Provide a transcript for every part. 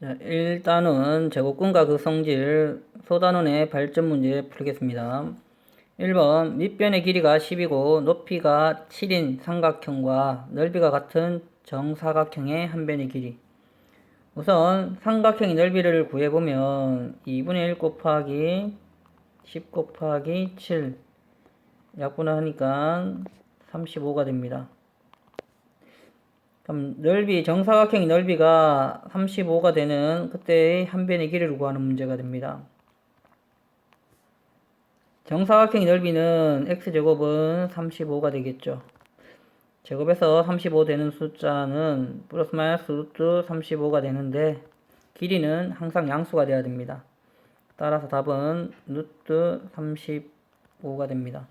자, 일단은 제곱근과 그 성질 소단원의 발전 문제 풀겠습니다. 1번 밑변의 길이가 10이고 높이가 7인 삼각형과 넓이가 같은 정사각형의 한 변의 길이 우선 삼각형의 넓이를 구해보면 2분의 1 곱하기 10 곱하기 7 약분하니까 35가 됩니다. 그럼 넓이 정사각형의 넓이가 35가 되는 그때의 한 변의 길이를 구하는 문제가 됩니다. 정사각형의 넓이는 x제곱은 35가 되겠죠. 제곱해서 35 되는 숫자는 플러스 마이너스 루트 35가 되는데 길이는 항상 양수가 돼야 됩니다. 따라서 답은 루트 35가 됩니다.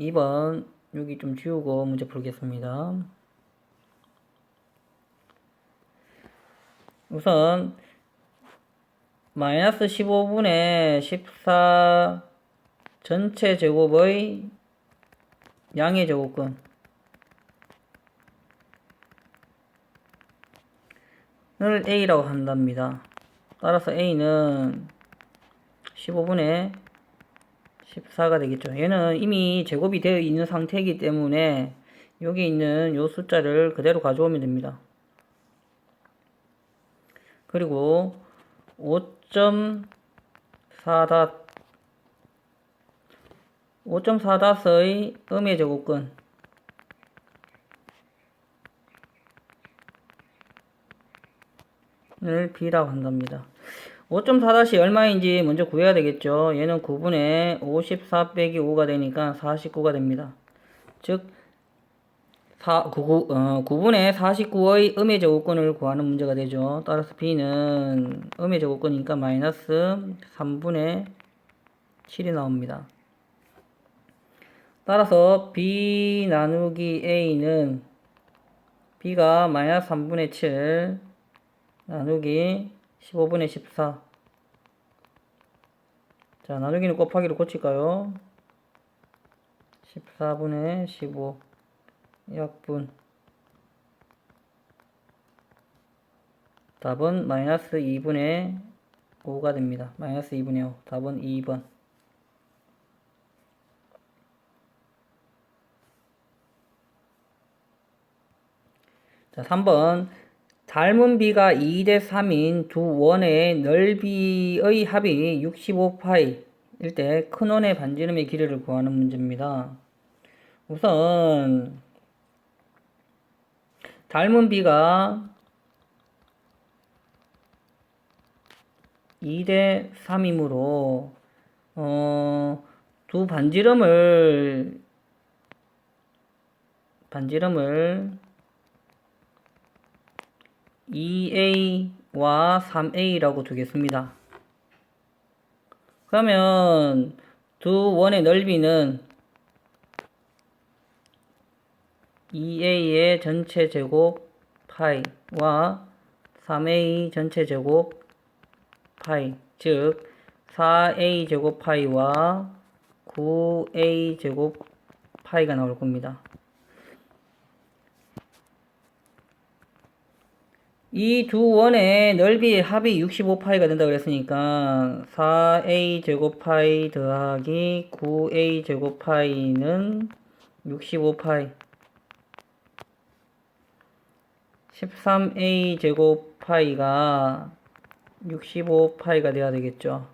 2번 여기 좀 지우고 문제 풀겠습니다. 우선 마이너스 15분의 14 전체 제곱의 양의 제곱근 을 A라고 한답니다. 따라서 A는 15분의 14가 되겠죠. 얘는 이미 제곱이 되어 있는 상태이기 때문에 여기 있는 요 숫자를 그대로 가져오면 됩니다. 그리고 5.4닷 5.4닷의 음의 제곱근 을 B라고 한답니다. 5.4다시 얼마인지 먼저 구해야 되겠죠. 얘는 9분의 54 빼기 5가 되니까 49가 됩니다. 즉 4, 9, 어, 9분의 49의 음의 제곱근을 구하는 문제가 되죠. 따라서 B는 음의 제곱근이니까 마이너스 3분의 7이 나옵니다. 따라서 B 나누기 A는 B가 마이너스 3분의 7 나누기 15분의 14 자, 나누기는 곱하기로 고칠까요? 14분의 15 약분. 답은 마이너스 2분의 5가 됩니다. 마이너스 2분의 5 답은 2번. 자, 3번 닮은 비가 2대 3인 두 원의 넓이의 합이 65파이일 때 큰 원의 반지름의 길이를 구하는 문제입니다. 우선 닮은 비가 2대 3이므로 어, 두 반지름을 반지름을 2a와 3a라고 두겠습니다. 그러면 두 원의 넓이는 2a의 전체 제곱 파이와 3a 전체 제곱 파이 즉 4a 제곱 파이와 9a 제곱 파이가 나올 겁니다. 이 두 원의 넓이의 합이 65파이가 된다고 그랬으니까 4a 제곱파이 더하기 9a 제곱파이는 65파이 13a 제곱파이가 65파이가 돼야 되겠죠.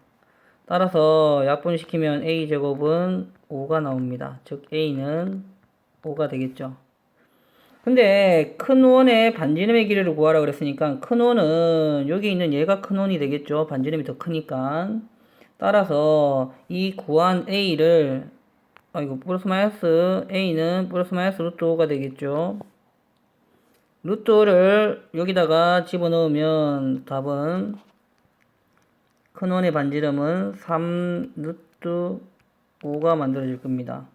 따라서 약분시키면 a 제곱은 5가 나옵니다. 즉 a는 5가 되겠죠. 근데 큰 원의 반지름의 길이를 구하라 그랬으니까 큰 원은 여기 있는 얘가 큰 원이 되겠죠. 반지름이 더 크니까. 따라서 이 구한 a를 아 이거 플러스 마이너스 a는 플러스 마이너스 루트 5가 되겠죠. 루트 5를 여기다가 집어넣으면 답은 큰 원의 반지름은 3 루트 5가 만들어질 겁니다.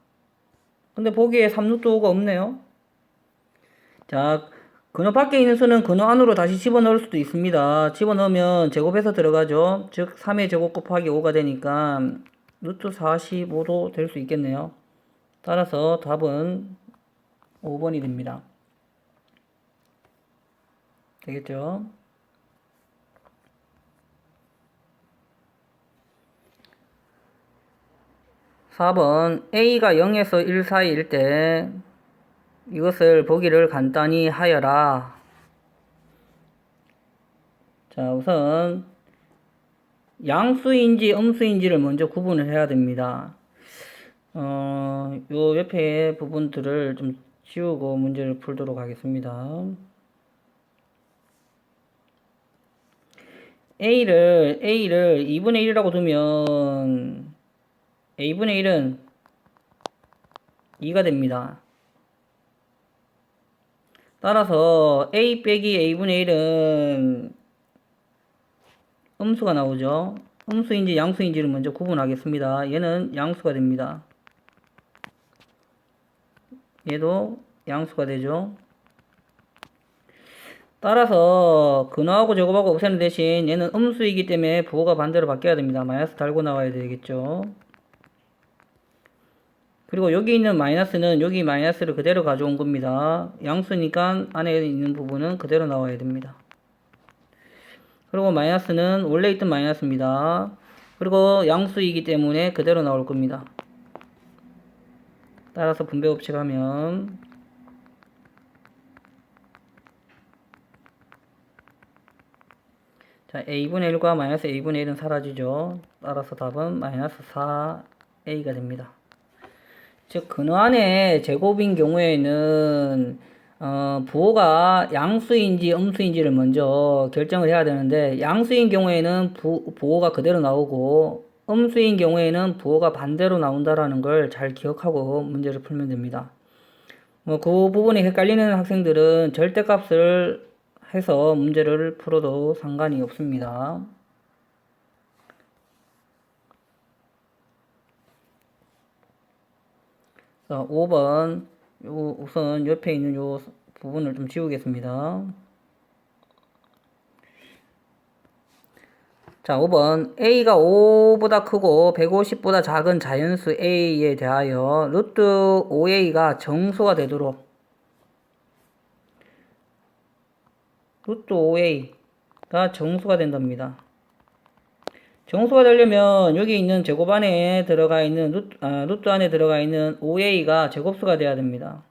근데 보기에 3 루트 5가 없네요. 자, 근호 밖에 있는 수는 근호 안으로 다시 집어넣을 수도 있습니다. 집어넣으면 제곱해서 들어가죠. 즉 3의 제곱 곱하기 5가 되니까 루트 45도 될 수 있겠네요. 따라서 답은 5번이 됩니다. 되겠죠? 사번 A가 0에서 1 사이일 때 이것을 보기를 간단히 하여라. 자, 우선 양수인지 음수인지를 먼저 구분을 해야 됩니다. 어, 요 옆에 부분들을 좀 지우고 문제를 풀도록 하겠습니다. A를, A를 2분의 1이라고 두면 A분의 1은 2가 됩니다. 따라서 A 빼기 A분의 1은 음수가 나오죠. 음수인지 양수인지를 먼저 구분하겠습니다. 얘는 양수가 됩니다. 얘도 양수가 되죠. 따라서 근하고 제곱하고 없애는 대신 얘는 음수이기 때문에 부호가 반대로 바뀌어야 됩니다. 마이너스 달고 나와야 되겠죠. 그리고 여기 있는 마이너스는 여기 마이너스를 그대로 가져온 겁니다. 양수니까 안에 있는 부분은 그대로 나와야 됩니다. 그리고 마이너스는 원래 있던 마이너스입니다. 그리고 양수이기 때문에 그대로 나올 겁니다. 따라서 분배 법칙 하면 자 a분의 1과 마이너스 a분의 1은 사라지죠. 따라서 답은 마이너스 4a가 됩니다. 즉 근원의 제곱인 경우에는 어, 부호가 양수인지 음수인지를 먼저 결정을 해야 되는데 양수인 경우에는 부, 부호가 그대로 나오고 음수인 경우에는 부호가 반대로 나온다라는 걸 잘 기억하고 문제를 풀면 됩니다. 뭐 그 부분이 헷갈리는 학생들은 절대값을 해서 문제를 풀어도 상관이 없습니다. 자, 5번 요 우선 옆에 있는 요 부분을 좀 지우겠습니다. 자, 5번 a가 5보다 크고 150보다 작은 자연수 a에 대하여 루트 5a가 정수가 되도록 루트 5a가 정수가 된답니다. 정수가 되려면 여기 있는 제곱 안에 들어가 있는 루트, 아, 루트 안에 들어가 있는 5a가 제곱수가 돼야 됩니다.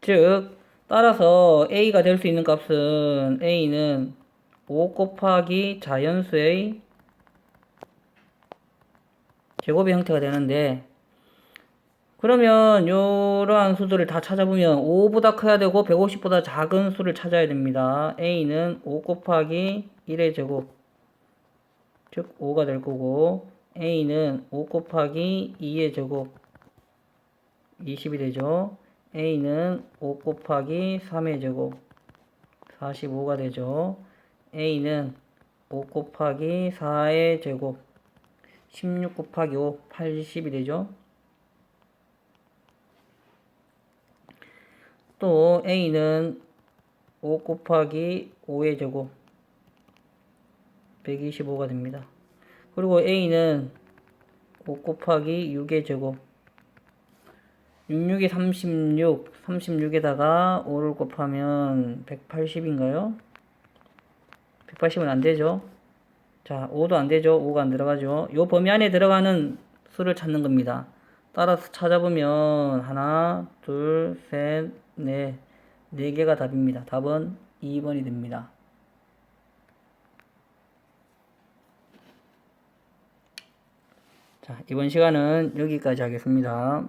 즉 따라서 a가 될 수 있는 값은 a는 5 곱하기 자연수의 제곱의 형태가 되는데 그러면 이러한 수들을 다 찾아보면 5보다 커야 되고 150보다 작은 수를 찾아야 됩니다. a는 5 곱하기 1의 제곱 즉 5가 될 거고 a는 5 곱하기 2의 제곱 20이 되죠. a는 5 곱하기 3의 제곱 45가 되죠. a는 5 곱하기 4의 제곱 16 곱하기 5 80이 되죠. 또 a는 5 곱하기 5의 제곱 125가 됩니다. 그리고 a는 5 곱하기 6의 제곱 66이 36, 36에다가 5를 곱하면 180인가요? 180은 안 되죠. 자, 5도 안 되죠. 5가 안 들어가죠. 요 범위 안에 들어가는 수를 찾는 겁니다. 따라서 찾아보면 하나, 둘, 셋, 넷, 네 개가 답입니다. 답은 2번이 됩니다. 자, 이번 시간은 여기까지 하겠습니다.